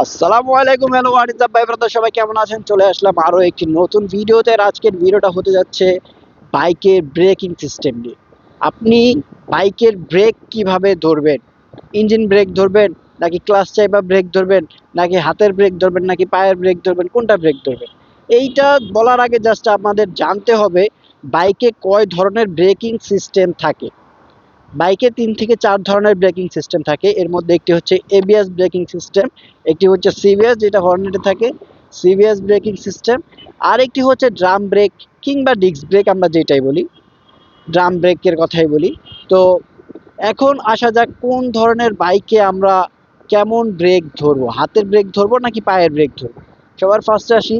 আসসালামু আলাইকুম hello WhatsApp ভাই ব্রাদার, সবাই কেমন আছেন? চলে আসলাম আরও একটি নতুন ভিডিওতে। আজকের ভিডিওটা হতে যাচ্ছে বাইকের ব্রেকিং সিস্টেম নিয়ে। আপনি বাইকের ব্রেক কীভাবে ধরবেন? ইঞ্জিন ব্রেক ধরবেন, নাকি ক্লাস চাইবা ব্রেক ধরবেন, নাকি হাতের ব্রেক ধরবেন, নাকি পায়ের ব্রেক ধরবেন, কোনটা ব্রেক ধরবেন? এইটা বলার আগে জাস্ট আমাদের জানতে হবে, বাইকে কয় ধরনের ব্রেকিং সিস্টেম থাকে। বাইকে তিন থেকে চার ধরনের ব্রেকিং সিস্টেম থাকে। এর মধ্যে একটি হচ্ছে এবিএস ব্রেকিং সিস্টেম, একটি হচ্ছে সিবিএস যেটা হর্নেটে থাকে সিবিএস ব্রেকিং সিস্টেম, আর একটি হচ্ছে ড্রাম ব্রেক কিংবা ডিস্ক ব্রেক আমরা যেটাই বলি। ড্রাম ব্রেকের কথাই বলি। তো এখন আসা যাক কোন ধরনের বাইকে আমরা কেমন ব্রেক ধরবো, হাতের ব্রেক ধরবো নাকি পায়ের ব্রেক ধরবো? সবার ফার্স্টে আসি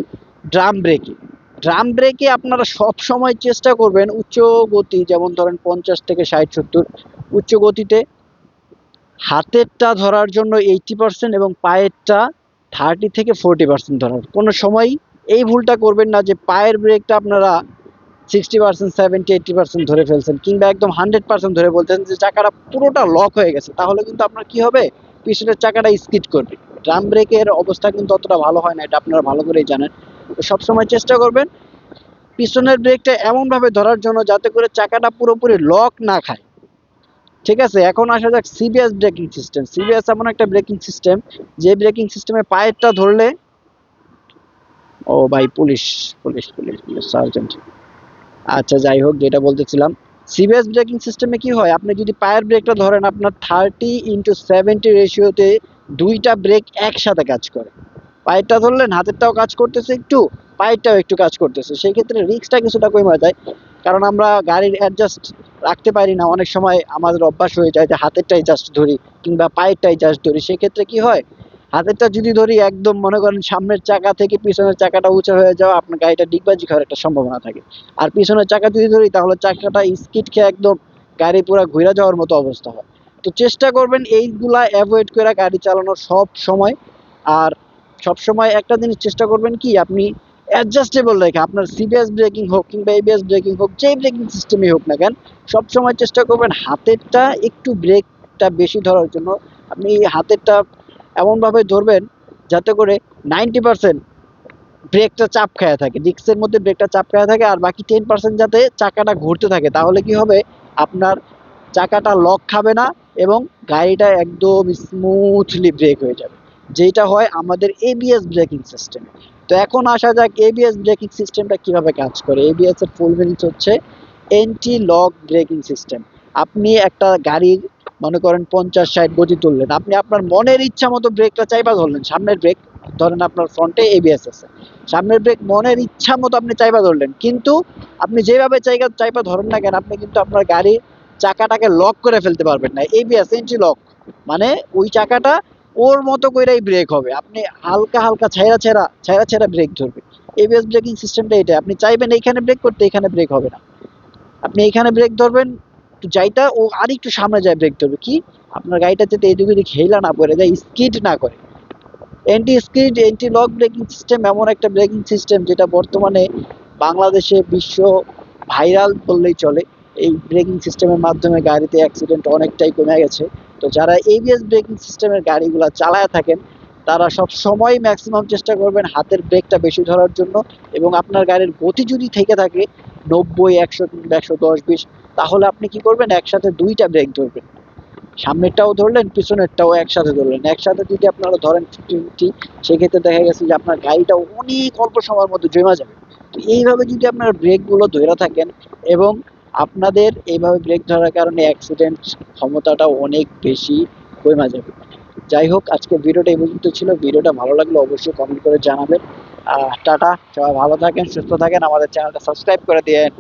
ড্রাম ব্রেকে। ড্রাম ব্রেকে আপনারা সব সময় চেষ্টা করবেন উচ্চ গতি, যেমন ধরেন পঞ্চাশ থেকে ষাট, সত্তর, উচ্চ গতিতে হাতেরটা ধরার জন্য এইটি পার্সেন্ট এবং পায়েরটা থার্টি থেকে ফোরটি পার্সেন্ট ধরার। কোনো সময় এই ভুলটা করবেন না যে পায়ের ব্রেকটা আপনারা sixty percent seventy eighty percent ধরে ফেলছেন কিংবা একদম হান্ড্রেড পার্সেন্ট ধরে বলছেন যে চাকাটা পুরোটা লক হয়ে গেছে। তাহলে কিন্তু আপনার কি হবে? পিছনের চাকাটা স্কিড করবে। ড্রাম ব্রেকের অবস্থা কিন্তু অতটা ভালো হয় না, এটা আপনারা ভালো করেই জানেন। সবসময় চেষ্টা করবেন পিছনের ব্রেকটা এমনভাবে ধরার জন্য যাতে করে চাকাটা পুরোপুরি লক না খায়। ঠিক আছে, এখন আসা যাক সিবিএস ব্রেকিং সিস্টেম সিবিএস এমন একটা ব্রেকিং সিস্টেম যে ব্রেকিং সিস্টেমে পায়েরটা ধরলে ও ভাই police police police police sergeant আচ্ছা যাই হোক, যেটা বলতেছিলাম। সিবিএস ব্রেকিং সিস্টেমে কি হয়? আপনি যদি পায়ের ব্রেকটা ধরেন, আপনার থার্টি ইন্টু সেভেন্টি রেশিওতে দুইটা ব্রেক একসাথে কাজ করে। পায়েরটা ধরলেন, হাতেরটাও কাজ করতেছে একটু, পায়েরটাও একটু কাজ করতেছে। সেই ক্ষেত্রে রিক্সটা কিছুটা কমে যায়। কারণ আমরা গাড়ির অ্যাডজাস্ট রাখতে পারি না। অনেক সময় আমাদের অভ্যাস হয়ে যায় যে হাতেরটাই জাস্ট ধরি কিংবা পায়েরটাই জাস্ট ধরি। সেক্ষেত্রে কি হয়? হাতেরটা যদি ধরি, একদম মনে করেন সামনের চাকা থেকে পিছনের চাকাটা উঁচা হয়ে যাওয়া আপনার গাড়িটা ডিগবাজি খাওয়ার একটা সম্ভাবনা থাকে। আর পিছনের চাকা যদি ধরি, তাহলে চাকাটা স্কিড খেয়ে একদম গাড়ি পুরো ঘুরে যাওয়ার মতো অবস্থা হয়। তো চেষ্টা করবেন এইগুলা অ্যাভয়েড করে গাড়ি চালানোর সব সময়। আর সব সময় একটা জিনিস চেষ্টা করবেন কি, আপনি অ্যাডজাস্টেবল রেখে, আপনার সিবিএস ব্রেকিং হোক কিংবা এবিএস ব্রেকিং হোক, যেই ব্রেকিং সিস্টেমই হোক না কেন সব সময় চেষ্টা করবেন হাতেরটা একটু ব্রেকটা বেশি ধরার জন্য। আপনি হাতেরটা এমনভাবে ধরবেন যাতে করে নাইনটি পার্সেন্ট ব্রেকটা চাপ খায়া থাকে ডিস্কের মধ্যে ব্রেকটা চাপ খায়া থাকে আর বাকি টেন পার্সেন্ট যাতে চাকাটা ঘুরতে থাকে। তাহলে কি হবে? আপনার চাকাটা লক খাবে না এবং গাড়িটা একদম স্মুথলি ব্রেক হয়ে যাবে। যেটা হয় আমাদের এবিএস ব্রেকিং সিস্টেম তো এখন আসা যাক এবিএস ব্রেকিং সিস্টেমটা কীভাবে কাজ করে। এবিএস এর ফুল মিনিংস হচ্ছে এন্টি লক ব্রেকিং সিস্টেম আপনি একটা গাড়ির, মনে করেন পঞ্চাশ, ষাট গতি তুললেন, আপনি আপনার মনের ইচ্ছা মতো ব্রেকটা চাইবা ধরলেন, সামনের ব্রেক ধরেন আপনার ফ্রন্টে এবিএস আছে। সামনের ব্রেক মনের ইচ্ছা মতো আপনি চাইবা ধরলেন, কিন্তু আপনি যেভাবে চাইবা চাইবা ধরেন না কেন, আপনি কিন্তু আপনার গাড়ির চাকাটাকে লক করে ফেলতে পারবেন না। এবিএস এন্টি লক মানে ওই চাকাটা ওর মতো করেই ব্রেক হবে। আপনি হালকা হালকা ছেঁড়া ছেঁড়া ছেঁড়া ছেঁড়া ব্রেক ধরবে। এবিএস ব্রেকিং সিস্টেমটা এটা আপনি চাইবেন এইখানে ব্রেক করতে এখানে ব্রেক হবে না। আপনি এইখানে ব্রেক ধরবেন যাইটা ও আর একটু সামনে যায় ব্রেক ধরবে। কি? আপনার গাড়িটা যাতে এদিক ওদিক হেলা না পড়ে যায় স্কিড না করে। Anti skid anti lock braking system এমন একটা ব্রেকিং সিস্টেম যেটা বর্তমানে বাংলাদেশে বিশ্ব ভাইরাল বললেই চলে। এই ব্রেকিং সিস্টেমের মাধ্যমে গাড়িতে অ্যাক্সিডেন্ট অনেকটাই কমে গেছে। তো যারা এবিএস ব্রেকিং সিস্টেমের গাড়িগুলো চালায় থাকেন, তারা সব সময় ম্যাক্সিমাম চেষ্টা করবেন হাতের ব্রেকটা বেশি ধরার জন্য এবং আপনার গাড়ির গতি যদি থেকে থাকে নব্বই, একশো কিংবা একশো দশ, বিশ, তাহলে আপনি কি করবেন? একসাথে দুইটা ব্রেক ধরবেন। সামনেরটাও ধরলেন, পিছনেরটাও একসাথে ধরলেন। একসাথে যদি আপনারা ধরেন ফিফটি ফিফটি সেক্ষেত্রে দেখা গেছে যে আপনার গাড়িটা অনেক অল্প সময়ের মধ্যে জমা যাবে। তো এইভাবে যদি আপনারা ব্রেকগুলো ধরে থাকেন এবং আপনাদের এইভাবে ব্রেক ধরার কারণে অ্যাক্সিডেন্ট ক্ষমতাটা অনেক বেশি কমে যাবে। যাই হোক, আজকে ভিডিওটা এই পর্যন্ত ছিল। ভিডিওটা ভালো লাগলে অবশ্যই কমেন্ট করে জানাবেন। আর টাটা, সবাই ভালো থাকেন, সুস্থ থাকেন। আমাদের চ্যানেলটা সাবস্ক্রাইব করে দিয়েন